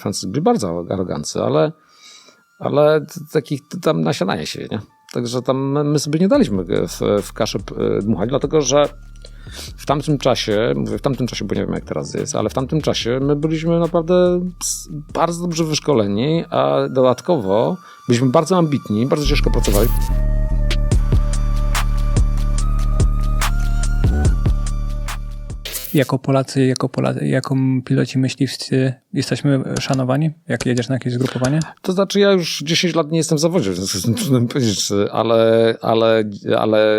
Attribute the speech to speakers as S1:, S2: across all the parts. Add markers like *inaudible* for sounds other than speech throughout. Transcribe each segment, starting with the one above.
S1: Francuzi byli bardzo arogancy, ale, ale takich tam nasiadanie się, nie? Także tam my sobie nie daliśmy w, w kaszę e, dmuchać, dlatego że w tamtym czasie, mówię w tamtym czasie, bo nie wiem jak teraz jest, ale w tamtym czasie my byliśmy naprawdę bardzo dobrze wyszkoleni, a dodatkowo byliśmy bardzo ambitni, bardzo ciężko pracowali.
S2: Jako Polacy, jako, Polacy, jako piloci myśliwscy jesteśmy szanowani, jak jedziesz na jakieś zgrupowanie?
S1: To znaczy ja już 10 lat nie jestem w zawodzie, w związku z tym trudno mi powiedzieć, ale, ale, ale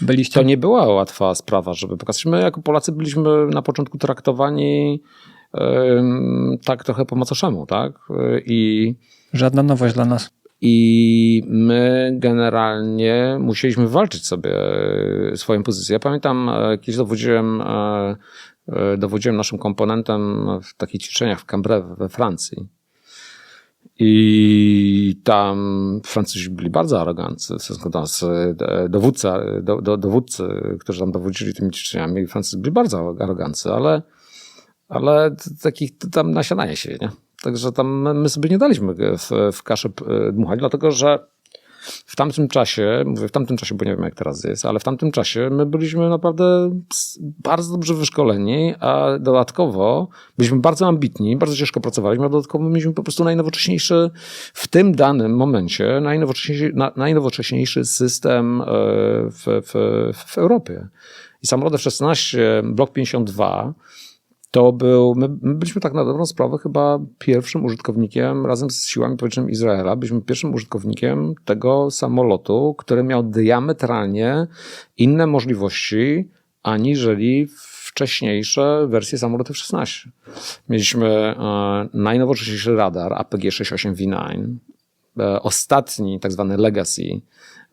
S2: Byliście?
S1: to nie była łatwa sprawa, żeby pokazać. My jako Polacy byliśmy na początku traktowani em, tak trochę po macoszemu, tak? I
S2: Żadna nowość dla nas.
S1: I my generalnie musieliśmy walczyć sobie e, swoją pozycję. Ja pamiętam, e, kiedyś dowodziłem, e, dowodziłem naszym komponentem w takich ćwiczeniach w Cambrai we Francji. I tam Francuzi byli bardzo aroganccy, w stosunku do nas, dowódca, do, do, dowódcy, którzy tam dowodzili tymi ćwiczeniami, Francuzi byli bardzo aroganccy, ale, ale takich tam nasiadanie się, nie? Także tam my sobie nie daliśmy w, w kaszę dmuchać, dlatego że w tamtym czasie, mówię w tamtym czasie, bo nie wiem jak teraz jest, ale w tamtym czasie my byliśmy naprawdę bardzo dobrze wyszkoleni, a dodatkowo byliśmy bardzo ambitni, bardzo ciężko pracowaliśmy, a dodatkowo mieliśmy po prostu najnowocześniejszy w tym danym momencie, najnowocześniejszy, na, najnowocześniejszy system e, w, w, w Europie. I samolot F-16 Block 52 to był, my, my byliśmy tak na dobrą sprawę chyba pierwszym użytkownikiem razem z siłami powietrznymi Izraela, byliśmy pierwszym użytkownikiem tego samolotu, który miał diametralnie inne możliwości aniżeli wcześniejsze wersje samolotów 16. Mieliśmy e, najnowocześniejszy radar APG-68V9, e, ostatni tak zwany legacy,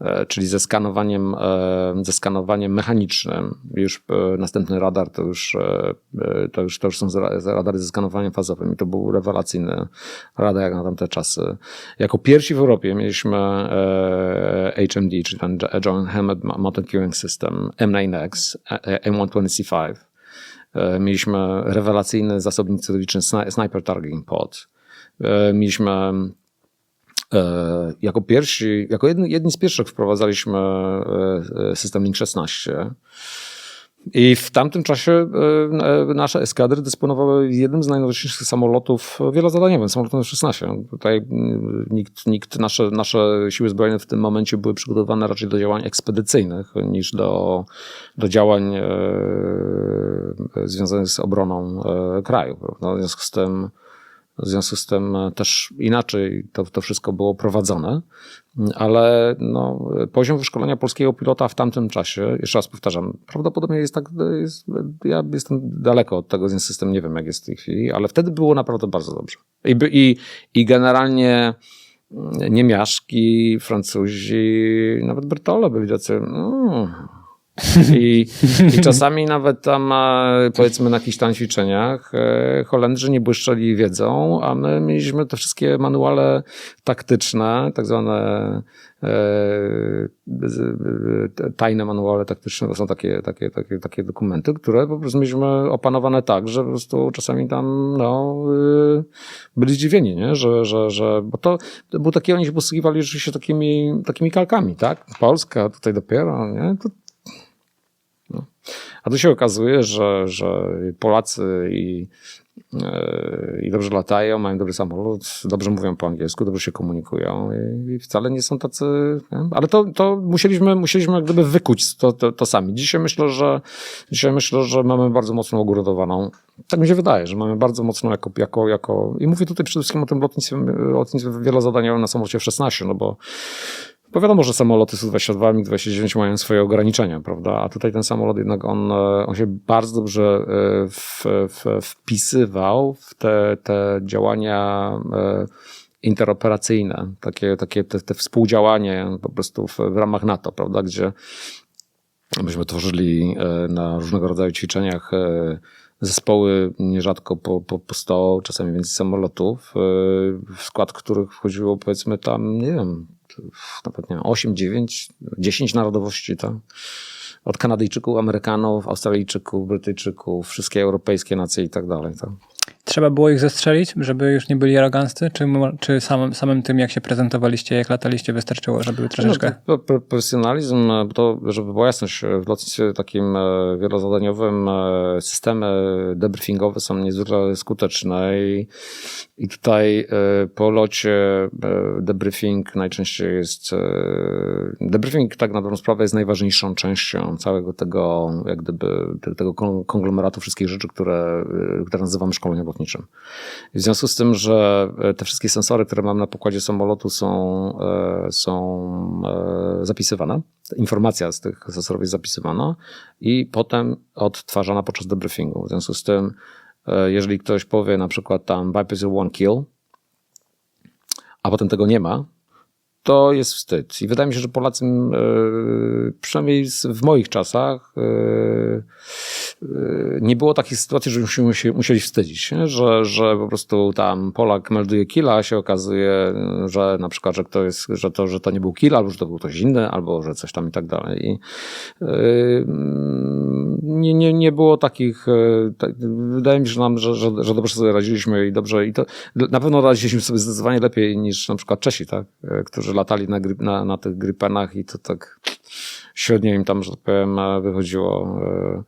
S1: e, czyli ze skanowaniem, e, ze skanowaniem mechanicznym. Już e, następny radar to już, e, e, to już, to już są radary ze skanowaniem fazowym i to był rewelacyjny radar jak na tamte czasy. Jako pierwsi w Europie mieliśmy e, HMD, czyli ten Joint Helmet Mounted Curing System M9X, e, M120C5. E, Mieliśmy rewelacyjny zasobnik cydrowniczy Sni- Sniper Targeting Pod. E, Mieliśmy e, jako pierwsi, jako jedni, jedni z pierwszych wprowadzaliśmy e, e, system Link 16. I w tamtym czasie e, e, nasze eskadry dysponowały jednym z najnowocześniejszych samolotów wielozadaniowym, samolotem F-16. Tutaj nikt, nikt nasze, nasze siły zbrojne w tym momencie były przygotowane raczej do działań ekspedycyjnych niż do, do działań e, związanych z obroną e, kraju. Prawda? W związku z tym w związku z tym też inaczej to, to wszystko było prowadzone, ale no, poziom wyszkolenia polskiego pilota w tamtym czasie, jeszcze raz powtarzam, prawdopodobnie jest tak, jest, ja jestem daleko od tego, więc system nie wiem jak jest w tej chwili, ale wtedy było naprawdę bardzo dobrze. I, i, i generalnie niemiaszki, Francuzi, nawet Bertolle byli tacy, mm. I, I *laughs* czasami nawet tam, e, powiedzmy, na jakichś tam ćwiczeniach e, Holendrzy nie błyszczeli wiedzą, a my mieliśmy te wszystkie manuale taktyczne, tak zwane e, tajne manuale taktyczne, to są takie, takie, takie, takie dokumenty, które po prostu mieliśmy opanowane tak, że po prostu czasami tam no, byli zdziwieni, nie? Że, że, że, bo to, to był taki, oni się posługiwali rzeczywiście takimi, takimi kalkami, tak? Polska tutaj dopiero, nie? To, a tu się okazuje, że, że Polacy i, e, i dobrze latają, mają dobry samolot, dobrze mówią po angielsku, dobrze się komunikują i, i wcale nie są tacy. Nie? Ale to, to musieliśmy, musieliśmy jak gdyby wykuć to, to, to sami. Dzisiaj myślę, że dzisiaj myślę, że mamy bardzo mocno ugrudowaną. Tak mi się wydaje, że mamy bardzo mocno jako, jako, jako i mówię tutaj przede wszystkim o tym lotnictwie, lotnictwie wielozadaniowym na samolocie F-16, no bo bo wiadomo, że samoloty Su-22, MiG-29 mają swoje ograniczenia, prawda? A tutaj ten samolot jednak on, e, on się bardzo dobrze e, w, w, wpisywał w te, te działania e, interoperacyjne, takie, takie te, te współdziałanie po prostu w, w ramach NATO, prawda? Gdzie myśmy tworzyli na różnego rodzaju ćwiczeniach zespoły nierzadko po, po, po 100, czasami więcej samolotów, w skład których wchodziło powiedzmy tam, nie wiem, nawet nie wiem, 8, 9, 10 narodowości, tak? Od Kanadyjczyków, Amerykanów, Australijczyków, Brytyjczyków, wszystkie europejskie nacje i tak dalej. Tak?
S2: Trzeba było ich zestrzelić, żeby już nie byli aroganccy, czy, czy samym, samym tym, jak się prezentowaliście, jak lataliście, wystarczyło, żeby były troszeczkę...
S1: No, pro- pro- profesjonalizm, e, to, żeby była jasność, e, w lotnictwie takim e, wielozadaniowym systemy debriefingowe są niezwykle skuteczne i, i tutaj po locie debriefing najczęściej jest, debriefing tak na dobrą sprawę jest najważniejszą częścią całego tego, jak gdyby, te- tego kon- konglomeratu wszystkich rzeczy, które, które nazywamy szkoleniem lotniczym. I w związku z tym, że e, te wszystkie sensory, które mam na pokładzie samolotu są, e, są e, zapisywane, informacja z tych sensorów jest zapisywana i potem odtwarzana podczas debriefingu. W związku z tym, jeżeli ktoś powie na przykład tam bypass one kill, a potem tego nie ma, to jest wstyd. I wydaje mi się, że Polacy, przynajmniej w moich czasach, nie było takiej sytuacji, żebyśmy się musieli wstydzić? Że, że po prostu tam Polak melduje killa, a się okazuje, że na przykład, że, to jest, że, to, że to nie był kill, albo że to był ktoś inny, albo że coś tam i tak dalej. I, e, nie, nie, nie było takich, tak, wydaje mi się, że, nam, że, że, że dobrze sobie radziliśmy i dobrze, i to na pewno radziliśmy sobie zdecydowanie lepiej niż na przykład Czesi, tak? Którzy latali na, na, na tych grypenach i to tak średnio im tam, że tak powiem, wychodziło. E,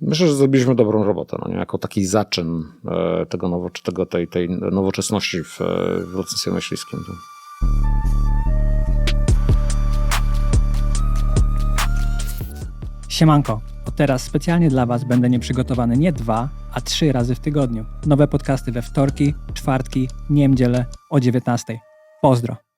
S1: Myślę, że zrobiliśmy dobrą robotę, no nie? jako taki zaczyn e, tego, nowo, tego tej, tej nowoczesności w, e, w lotnictwie myśliwskim.
S2: Siemanko, od teraz specjalnie dla Was będę nieprzygotowany nie dwa, a trzy razy w tygodniu. Nowe podcasty we wtorki, czwartki, niedzielę o 19. Pozdro.